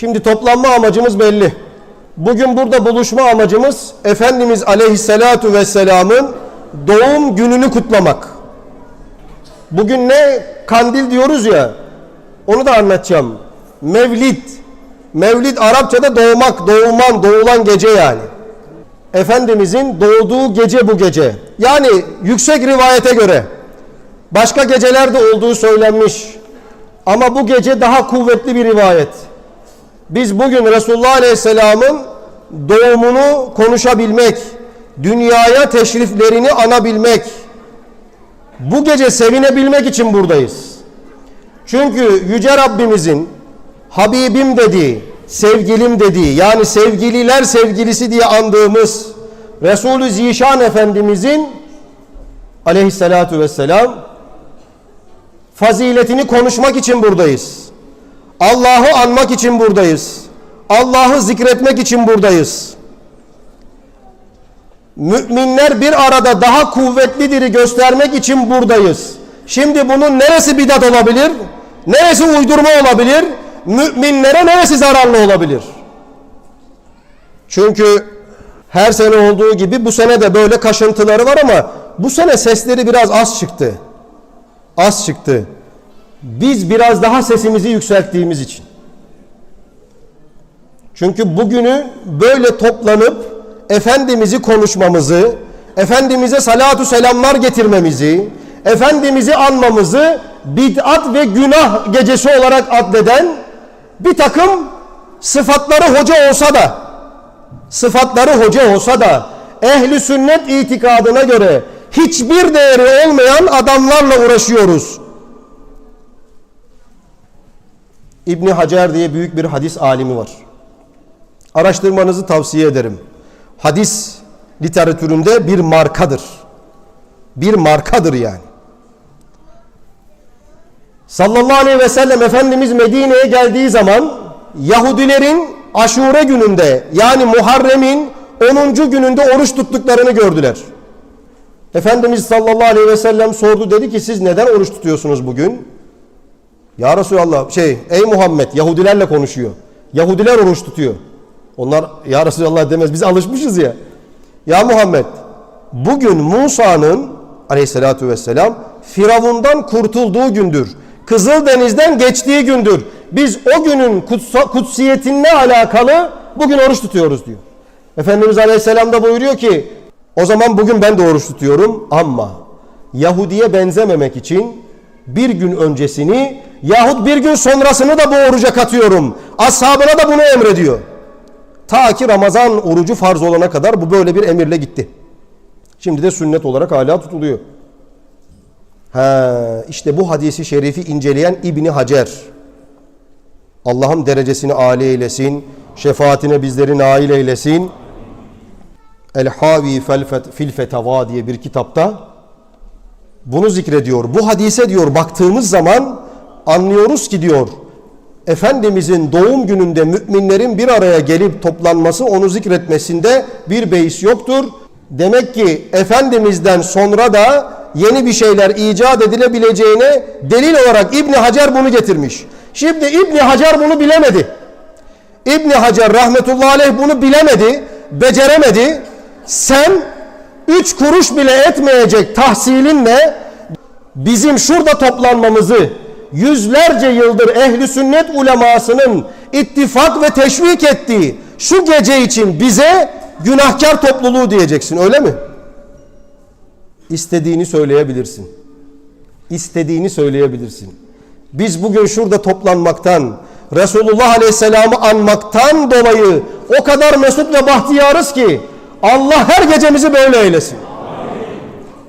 Şimdi toplanma amacımız belli. Bugün burada buluşma amacımız Efendimiz Aleyhisselatu Vesselam'ın doğum gününü kutlamak. Bugün ne? Kandil diyoruz ya. Onu da anlatacağım. Mevlid. Mevlid Arapçada doğmak, doğuman, doğulan gece yani. Efendimizin doğduğu gece bu gece. Yani yüksek rivayete göre başka gecelerde olduğu söylenmiş. Ama bu gece daha kuvvetli bir rivayet. Biz bugün Resulullah Aleyhisselam'ın doğumunu konuşabilmek, dünyaya teşriflerini anabilmek, bu gece sevinebilmek için buradayız. Çünkü Yüce Rabbimizin Habibim dediği, sevgilim dediği, yani sevgililer sevgilisi diye andığımız Resulü Zişan Efendimizin aleyhissalatu vesselam faziletini konuşmak için buradayız. Allah'ı anmak için buradayız. Allah'ı zikretmek için buradayız. Müminler bir arada daha kuvvetlidir göstermek için buradayız. Şimdi bunun neresi bidat olabilir? Neresi uydurma olabilir? Müminlere neresi zararlı olabilir? Çünkü her sene olduğu gibi bu sene de böyle kaşıntıları var ama bu sene sesleri biraz az çıktı. Az çıktı. Biz biraz daha sesimizi yükselttiğimiz için. Çünkü bugünü böyle toplanıp Efendimiz'i konuşmamızı, Efendimiz'e salatu selamlar getirmemizi, Efendimiz'i anmamızı bid'at ve günah gecesi olarak addeden bir takım sıfatları hoca olsa da sıfatları hoca olsa da ehli sünnet itikadına göre hiçbir değeri olmayan adamlarla uğraşıyoruz. İbni Hacer diye büyük bir hadis alimi var. Araştırmanızı tavsiye ederim. Hadis literatüründe bir markadır. Bir markadır yani. Sallallahu aleyhi ve sellem Efendimiz Medine'ye geldiği zaman Yahudilerin aşure gününde yani Muharrem'in 10. gününde oruç tuttuklarını gördüler. Efendimiz sallallahu aleyhi ve sellem sordu dedi ki siz neden oruç tutuyorsunuz bugün? Ya Resulallah şey ey Muhammed Yahudilerle konuşuyor. Yahudiler oruç tutuyor. Onlar ya Resulallah demez biz alışmışız ya. Ya Muhammed bugün Musa'nın aleyhissalatü vesselam Firavundan kurtulduğu gündür. Kızıldeniz'den geçtiği gündür. Biz o günün kutsa, kutsiyetinle alakalı bugün oruç tutuyoruz diyor. Efendimiz Aleyhisselam da buyuruyor ki o zaman bugün ben de oruç tutuyorum ama Yahudi'ye benzememek için bir gün öncesini yahut bir gün sonrasını da bu oruca katıyorum. Ashabına da bunu emrediyor. Ta ki Ramazan orucu farz olana kadar bu böyle bir emirle gitti. Şimdi de sünnet olarak hala tutuluyor. Ha, işte bu hadisi şerifi inceleyen İbni Hacer. Allah'ım derecesini âli eylesin. Şefaatine bizleri nail eylesin. El Havi fil Fetava diye bir kitapta bunu zikrediyor. Bu hadise diyor baktığımız zaman anlıyoruz ki diyor Efendimizin doğum gününde müminlerin bir araya gelip toplanması onu zikretmesinde bir beis yoktur. Demek ki Efendimiz'den sonra da yeni bir şeyler icat edilebileceğine delil olarak İbni Hacer bunu getirmiş. Şimdi İbni Hacer bunu bilemedi. İbni Hacer rahmetullahi aleyh bunu bilemedi, beceremedi. Sen üç kuruş bile etmeyecek tahsilinle bizim şurada toplanmamızı yüzlerce yıldır ehli sünnet ulemasının ittifak ve teşvik ettiği şu gece için bize günahkar topluluğu diyeceksin öyle mi? İstediğini söyleyebilirsin. İstediğini söyleyebilirsin. Biz bugün şurada toplanmaktan, Resulullah Aleyhisselam'ı anmaktan dolayı o kadar mesut ve bahtiyarız ki Allah her gecemizi böyle eylesin.